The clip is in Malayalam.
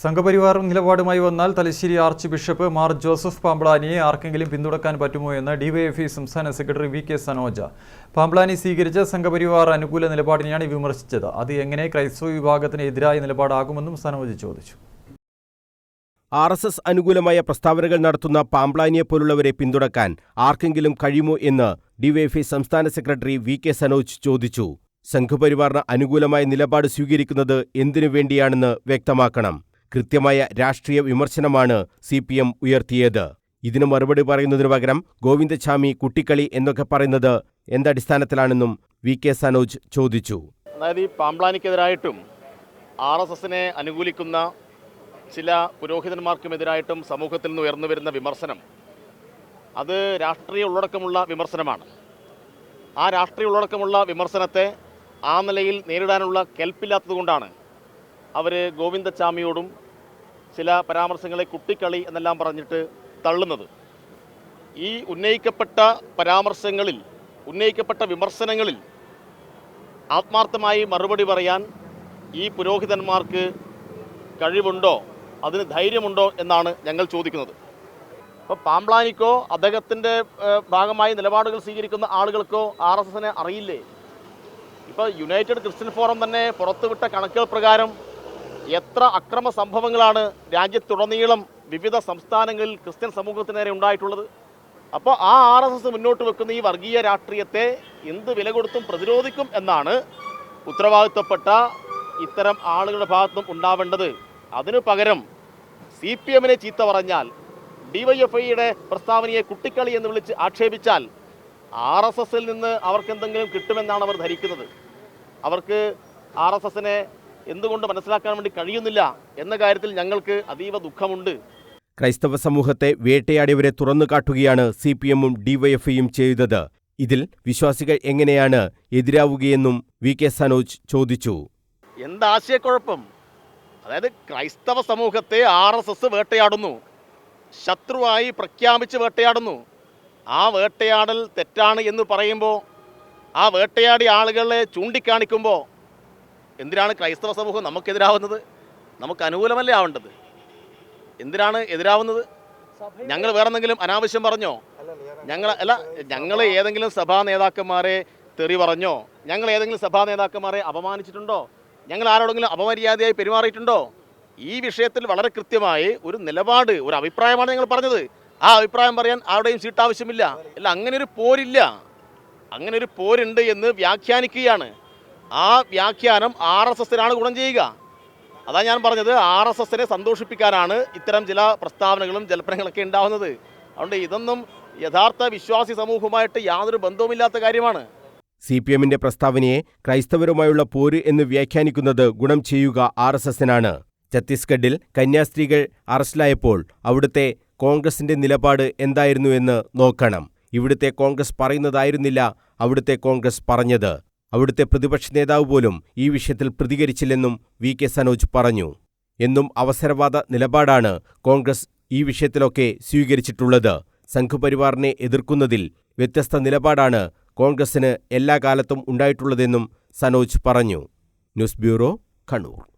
സംഘപരിവാർ നിലപാടുമായി വന്നാൽ Thalassery arch bishop Mar Joseph പാമ്പ്ളാനിയെ ആർക്കെങ്കിലും പിന്തുണക്കാൻ പറ്റുമോ എന്ന് ഡിവൈഎഫ്ഇ സംസ്ഥാന secretary V K Sanoj. Pamplany സ്വീകരിച്ച സംഘപരിവാർ അനുകൂല നിലപാടിനെയാണ് വിമർശിച്ചത്. അത് എങ്ങനെ ക്രൈസ്തവ വിഭാഗത്തിന് എതിരായ നിലപാടാകുമെന്നും സനോജ് ചോദിച്ചു. ആർ എസ് എസ് അനുകൂലമായ പ്രസ്താവനകൾ നടത്തുന്ന പാമ്പ്ളാനിയെ പോലുള്ളവരെ പിന്തുണക്കാൻ ആർക്കെങ്കിലും കഴിയുമോ എന്ന് ഡിവൈഎഫ്ഇ സംസ്ഥാന സെക്രട്ടറി വി കെ സനോജ് ചോദിച്ചു. സംഘപരിവാറിന് അനുകൂലമായ നിലപാട് സ്വീകരിക്കുന്നത് എന്തിനു വേണ്ടിയാണെന്ന് വ്യക്തമാക്കണം. കൃത്യമായ രാഷ്ട്രീയ വിമർശനമാണ് സി പി എം ഉയർത്തിയത്. ഇതിന് മറുപടി പറയുന്നതിനു പകരം ഗോവിന്ദചാമി കുട്ടിക്കളി എന്നൊക്കെ പറയുന്നത് എന്തടിസ്ഥാനത്തിലാണെന്നും വി കെ സനോജ് ചോദിച്ചു. അതായത് ഈ പാമ്പ്ലാനിക്കെതിരായിട്ടും ആർ എസ് എസിനെ അനുകൂലിക്കുന്ന ചില പുരോഹിതന്മാർക്കുമെതിരായിട്ടും സമൂഹത്തിൽ നിന്ന് ഉയർന്നു വരുന്ന വിമർശനം അത് രാഷ്ട്രീയ ഉള്ളടക്കമുള്ള വിമർശനമാണ്. ആ രാഷ്ട്രീയ ഉള്ളടക്കമുള്ള വിമർശനത്തെ ആ നിലയിൽ നേരിടാനുള്ള കെൽപ്പില്ലാത്തതുകൊണ്ടാണ് അവർ ഗോവിന്ദച്ചാമിയോടും ചില പരാമർശങ്ങളെ കുട്ടിക്കളി എന്നെല്ലാം പറഞ്ഞിട്ട് തള്ളുന്നത്. ഈ ഉന്നയിക്കപ്പെട്ട പരാമർശങ്ങളിൽ ഉന്നയിക്കപ്പെട്ട വിമർശനങ്ങളിൽ ആത്മാർത്ഥമായി മറുപടി പറയാൻ ഈ പുരോഹിതന്മാർക്ക് കഴിവുണ്ടോ? അതിന് ധൈര്യമുണ്ടോ എന്നാണ് ഞങ്ങൾ ചോദിക്കുന്നത്. അപ്പോൾ പാംപ്ലാനിക്കോ അദ്ദേഹത്തിന്റെ ഭാഗമായി നിലപാടുകൾ സ്വീകരിക്കുന്ന ആളുകൾക്കോ ആർ എസ് എസിനെ അറിയില്ലേ? ഇപ്പോൾ യുണൈറ്റഡ് ക്രിസ്ത്യൻ ഫോറം തന്നെ പുറത്തുവിട്ട കണക്കുകൾ പ്രകാരം എത്ര അക്രമ സംഭവങ്ങളാണ് രാജ്യത്തുടനീളം വിവിധ സംസ്ഥാനങ്ങളിൽ ക്രിസ്ത്യൻ സമൂഹത്തിന് നേരെ ഉണ്ടായിട്ടുള്ളത്? അപ്പോൾ ആ ആർ എസ് എസ് മുന്നോട്ട് വെക്കുന്ന ഈ വർഗീയ രാഷ്ട്രീയത്തെ എന്ത് വില കൊടുത്തും പ്രതിരോധിക്കും എന്നാണ് ഉത്തരവാദിത്തപ്പെട്ട ഇത്തരം ആളുകളുടെ ഭാഗത്തും ഉണ്ടാവേണ്ടത്. അതിനു പകരം സി പി എമ്മിനെ ചീത്ത പറഞ്ഞാൽ ഡിവൈഎഫ്ഐയുടെ പ്രസ്താവനയെ കുട്ടിക്കളി എന്ന് വിളിച്ച് ആക്ഷേപിച്ചാൽ ആർ എസ് എസിൽ നിന്ന് അവർക്ക് എന്തെങ്കിലും കിട്ടുമെന്നാണ് അവർ ധരിക്കുന്നത്. അവർക്ക് ആർ എസ് എസിനെ എന്തുകൊണ്ട് മനസ്സിലാക്കാൻ വേണ്ടി കഴിയുന്നില്ല എന്ന കാര്യത്തിൽ ഞങ്ങൾക്ക് അതീവ ദുഃഖമുണ്ട്. ക്രൈസ്തവ സമൂഹത്തെ വേട്ടയാടിയവരെ തുറന്നു കാട്ടുകയാണ് സി പി എമ്മും ഡിവൈഎഫ്ഐയും ചെയ്തത്. ഇതിൽ വിശ്വാസികൾ എങ്ങനെയാണ് എതിരാവുകയെന്നും വി കെ സനോജ് ചോദിച്ചു. എന്താശയക്കുഴപ്പം അതായത് ക്രൈസ്തവ സമൂഹത്തെ ആർ എസ് എസ് വേട്ടയാടുന്നു. ശത്രുവായി പ്രഖ്യാപിച്ച് വേട്ടയാടുന്നു. ആ വേട്ടയാടൽ തെറ്റാണ് എന്ന് പറയുമ്പോൾ ആ വേട്ടയാടി ആളുകളെ ചൂണ്ടിക്കാണിക്കുമ്പോൾ എന്തിനാണ് ക്രൈസ്തവ സമൂഹം നമുക്കെതിരാവുന്നത്? നമുക്ക് അനുകൂലമല്ലേ ആവേണ്ടത്? എന്തിനാണ് എതിരാവുന്നത്? ഞങ്ങൾ വേറെ എന്തെങ്കിലും അനാവശ്യം പറഞ്ഞോ? ഞങ്ങൾ അല്ല ഞങ്ങൾ ഏതെങ്കിലും സഭാ നേതാക്കന്മാരെ തെറി പറഞ്ഞോ? ഞങ്ങൾ ഏതെങ്കിലും സഭാ നേതാക്കന്മാരെ അപമാനിച്ചിട്ടുണ്ടോ? ഞങ്ങൾ ആരോടെങ്കിലും അപമര്യാദയായി പെരുമാറിയിട്ടുണ്ടോ? ഈ വിഷയത്തിൽ വളരെ കൃത്യമായി ഒരു നിലപാട് ഒരു അഭിപ്രായമാണ് ഞങ്ങൾ പറഞ്ഞത്. ആ അഭിപ്രായം പറയാൻ ആരുടെയും സീറ്റ് ആവശ്യമില്ല. അല്ല അങ്ങനെ ഒരു പോരില്ല. അങ്ങനെ ഒരു പോരുണ്ട് എന്ന് വ്യാഖ്യാനിക്കുകയാണ്. ആ വ്യാഖ്യാനം ആർ എസ് എസിനാണ് ഗുണം ചെയ്യുക. അതാ ഞാൻ പറഞ്ഞത് ആർ എസ് എസിനെ സന്തോഷിപ്പിക്കാനാണ് ഇത്തരം ചില പ്രസ്താവനകളും ജൽപ്പനങ്ങളൊക്കെ ഉണ്ടാവുന്നത്. അതുകൊണ്ട് ഇതൊന്നും യഥാർത്ഥ വിശ്വാസി സമൂഹവുമായിട്ട് യാതൊരു ബന്ധവുമില്ലാത്ത കാര്യമാണ്. സി പി എമ്മിന്റെ പ്രസ്താവനയെ ക്രൈസ്തവരുമായുള്ള പോര് എന്ന് വ്യാഖ്യാനിക്കുന്നത് ഗുണം ചെയ്യുക ആർ എസ് എസിനാണ്. ഛത്തീസ്ഗഡിൽ കന്യാസ്ത്രീകൾ അറസ്റ്റിലായപ്പോൾ അവിടുത്തെ കോൺഗ്രസിന്റെ നിലപാട് എന്തായിരുന്നു എന്ന് നോക്കണം. ഇവിടുത്തെ കോൺഗ്രസ് പറയുന്നതായിരുന്നില്ല അവിടുത്തെ കോൺഗ്രസ് പറഞ്ഞത്. അവിടുത്തെ പ്രതിപക്ഷ നേതാവ് പോലും ഈ വിഷയത്തിൽ പ്രതികരിച്ചില്ലെന്നും വി കെ സനോജ് പറഞ്ഞു. എന്നും അവസരവാദ നിലപാടാണ് കോൺഗ്രസ് ഈ വിഷയത്തിലൊക്കെ സ്വീകരിച്ചിട്ടുള്ളത്. സംഘപരിവാറിനെ എതിർക്കുന്നതിൽ വ്യത്യസ്ത നിലപാടാണ് കോൺഗ്രസിന് എല്ലാ കാലത്തും ഉണ്ടായിട്ടുള്ളതെന്നും സനോജ് പറഞ്ഞു. News bureau Kannur.